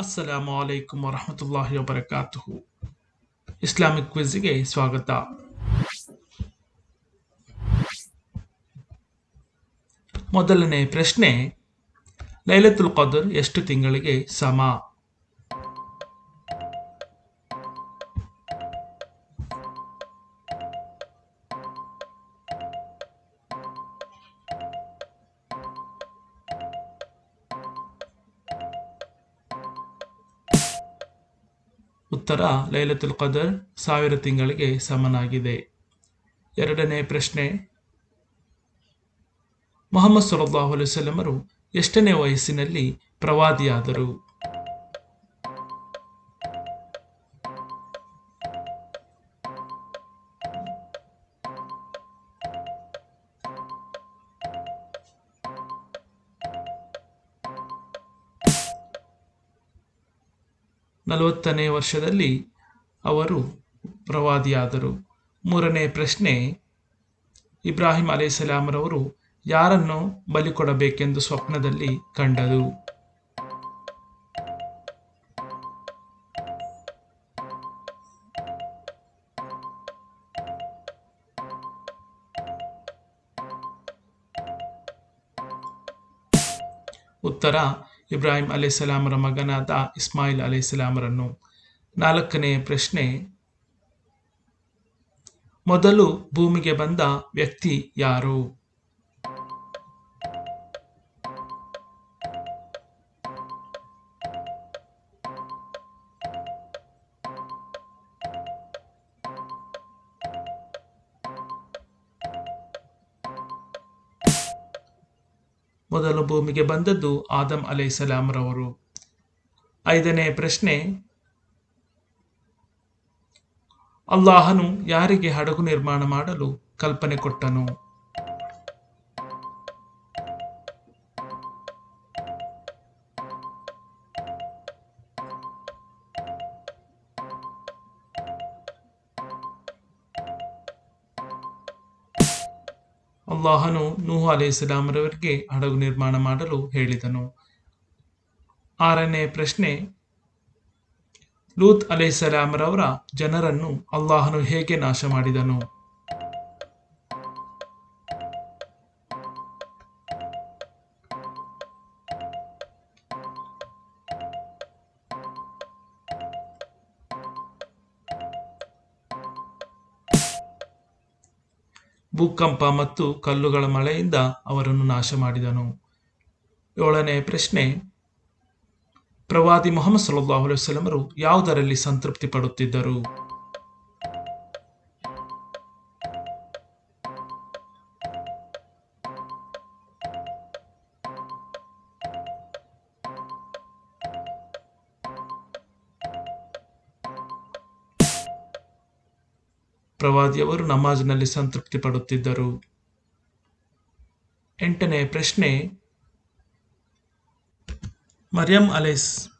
ಅಸ್ಸಲಾಮು ಅಲೈಕುಂ ವರಹಮತುಲ್ಲಾಹಿ ವಬರಕಾತುಹು Islamic ಕ್ವಿಜ್ಗೆ ಸ್ವಾಗತ. ಮೊದಲನೇ ಪ್ರಶ್ನೆ ಲೈಲತುಲ್ ಕದರ್ ಎಷ್ಟು ತಿಂಗಳಿಗೆ ಸಮ? ಉತ್ತರ ಲೈಲತುಲ್ ಕದರ್ ಸಾವಿರ ತಿಂಗಳಿಗೆ ಸಮನಾಗಿದೆ. ಎರಡನೇ ಪ್ರಶ್ನೆ. ಮೊಹಮ್ಮದ್ ಸಲ್ಲಾಹು ಅಲೈವಲ್ಲಮರು ಎಷ್ಟನೇ ವಯಸ್ಸಿನಲ್ಲಿ ಪ್ರವಾದಿಯಾದರು? ನಲವತ್ತನೇ ವರ್ಷದಲ್ಲಿ ಅವರು ಪ್ರವಾದಿಯಾದರು. ಮೂರನೇ ಪ್ರಶ್ನೆ ಇಬ್ರಾಹಿಂ ಅಲೈಹಿಸಲಾಮರವರು ಯಾರನ್ನು ಬಲಿ ಕೊಡಬೇಕೆಂದು ಸ್ವಪ್ನದಲ್ಲಿ ಕಂಡರು? ಉತ್ತರ ಇಬ್ರಾಹಿಂ ಅಲೈಹಿಸ್ಸಲಾಮರ ಮಗನಾದ ಇಸ್ಮಾಯಿಲ್ ಅಲೈಹಿಸ್ಸಲಾಮರನ್ನು ನಾಲ್ಕನೇ ಪ್ರಶ್ನೆ ಮೊದಲು ಭೂಮಿಗೆ ಬಂದ ವ್ಯಕ್ತಿ ಯಾರು? ಮೊದಲು ಭೂಮಿಗೆ ಬಂದದ್ದು ಆದಮ್ ಅಲೈಸಲಾಮರವರು ಐದನೇ ಪ್ರಶ್ನೆ ಅಲ್ಲಾಹನು ಯಾರಿಗೆ ಹಡಗು ನಿರ್ಮಾಣ ಮಾಡಲು ಕಲ್ಪನೆ ಕೊಟ್ಟನು? ಅಲ್ಲಾಹನು ನೂಹ್ ಅಲೈಹಿಸ್ಲಾಮರವರಿಗೆ ಹಡಗು ನಿರ್ಮಾಣ ಮಾಡಲು ಹೇಳಿದನು. ಆರನೇ ಪ್ರಶ್ನೆ, ಲೂತ್ ಅಲೈಹಿಸ್ಲಾಮರವರ ಜನರನ್ನು ಅಲ್ಲಾಹನು ಹೇಗೆ ನಾಶ ಮಾಡಿದನು ಭೂಕಂಪ ಮತ್ತು ಕಲ್ಲುಗಳ ಮಳೆಯಿಂದ ಅವರನ್ನು ನಾಶ ಮಾಡಿದನು ಏಳನೇ ಪ್ರಶ್ನೆ, ಪ್ರವಾದಿ ಮೊಹಮ್ಮದ್ ಸಲ್ಲಾಹು ಅಲೈವಲ್ಲಮರು ಯಾವುದರಲ್ಲಿ ಸಂತೃಪ್ತಿ ಪಡುತ್ತಿದ್ದರು ಪ್ರವಾದಿಯವರು ನಮಾಜ್ನಲ್ಲಿ ಸಂತೃಪ್ತಿ ಪಡುತ್ತಿದ್ದರು. ಎಂಟನೇ ಪ್ರಶ್ನೆ ಮರಿಯಂ ಅಲೈಸ್